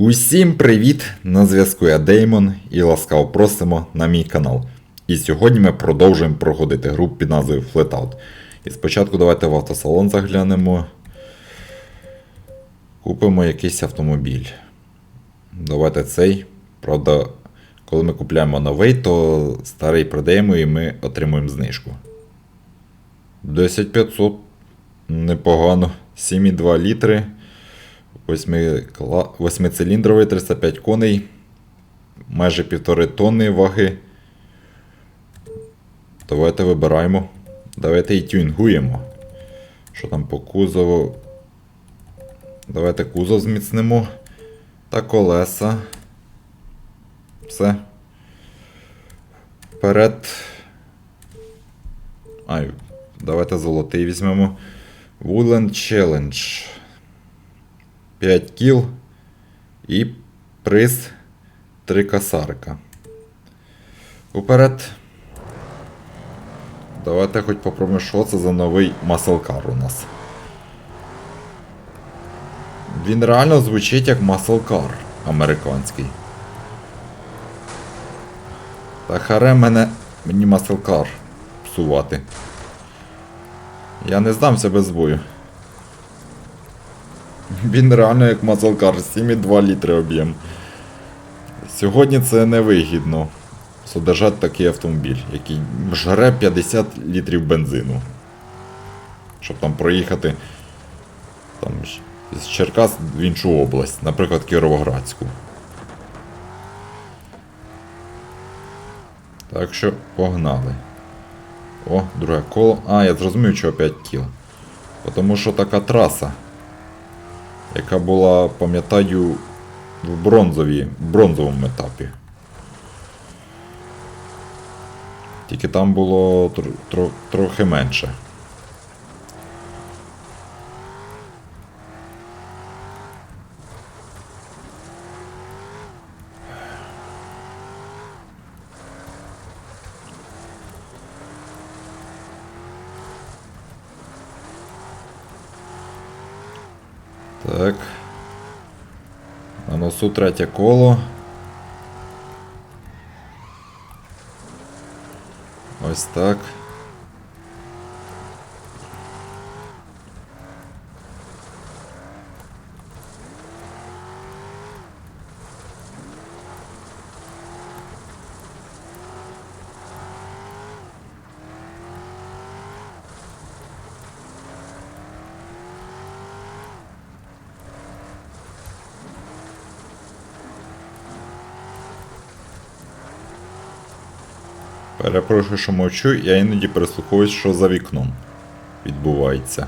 Усім привіт! На зв'язку я Деймон і ласкаво просимо на мій канал. І сьогодні ми продовжуємо проходити гру під назвою Flatout. І спочатку давайте в автосалон заглянемо. Купимо якийсь автомобіль. Давайте цей. Правда, коли ми купляємо новий, то старий продаємо і ми отримуємо знижку. 10500. Непогано. 7,2 літри. Восьмициліндровий 305 коней. Майже півтори тонни ваги. Давайте вибираємо. Давайте і тюнгуємо. Що там по кузову? Давайте кузов зміцнимо. Та колеса. Все. Вперед. Ай, давайте золотий візьмемо. Woodland Challenge. 5 кіл і приз 3 касарика. Уперед. Давайте хоч попробуємо, що це за новий маселкар у нас. Він реально звучить як маселкар американський. Та харе мене мені маселкар псувати. Я не здамся без бою. Він реально як мазалкар, 7,2 літри об'єм. Сьогодні це невигідно содержати такий автомобіль, який жре 50 літрів бензину. Щоб там проїхати там, з Черкас в іншу область, наприклад, Кіровоградську. Так що погнали. О, друге коло. А, я зрозумів, чого 5 кіл. Тому що така траса яка була, пам'ятаю, в бронзовій, бронзовому етапі. Тільки там було тр тр трохи менше. Так. На носу третє коло. Ось так. Перепрошую, що мовчу, я іноді прислуховуюсь, що за вікном відбувається.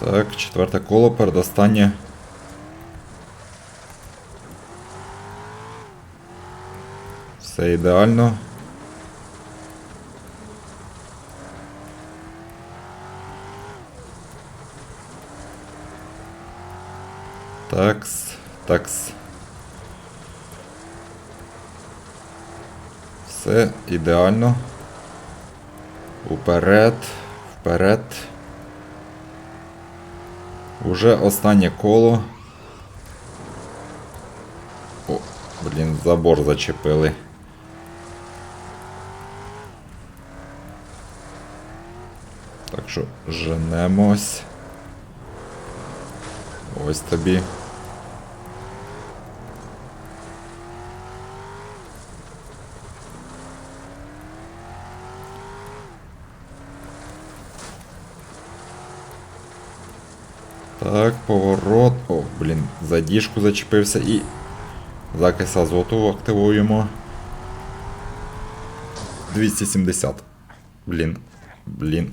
Так, четверте коло, передостаннє. Все ідеально. Такс, такс. Все ідеально. Уперед, вперед. Уже останнє коло. О, блін, забор зачепили. Так що женемось. Ось тобі. Так, поворот. О, блін, за діжку зачепився і закис азоту активуємо. 270. Блін. Блін.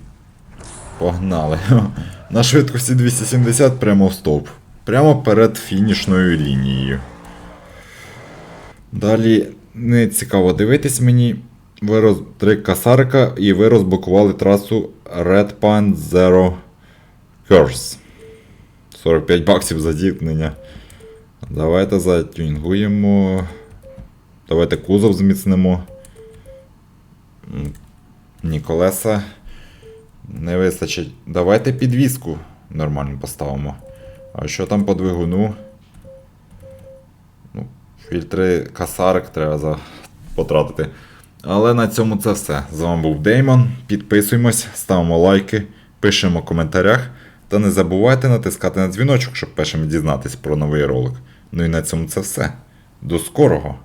Погнали. На швидкості 270 прямо в стовп. Прямо перед фінішною лінією. Далі не цікаво дивитись мені. Ви роз... Три касарика і ви розблокували трасу Red Pine Zero Curse. 45 баксів за зіткнення. Давайте затюнгуємо. Давайте кузов зміцнемо. Ні колеса. Не вистачить. Давайте підвіску нормально поставимо. А що там по двигуну? Ну, фільтри касарик треба за... потратити. Але на цьому це все. З вами був Деймон. Підписуємось, ставимо лайки, пишемо в коментарях. Та не забувайте натискати на дзвіночок, щоб першим дізнатись про новий ролик. Ну і на цьому це все. До скорого!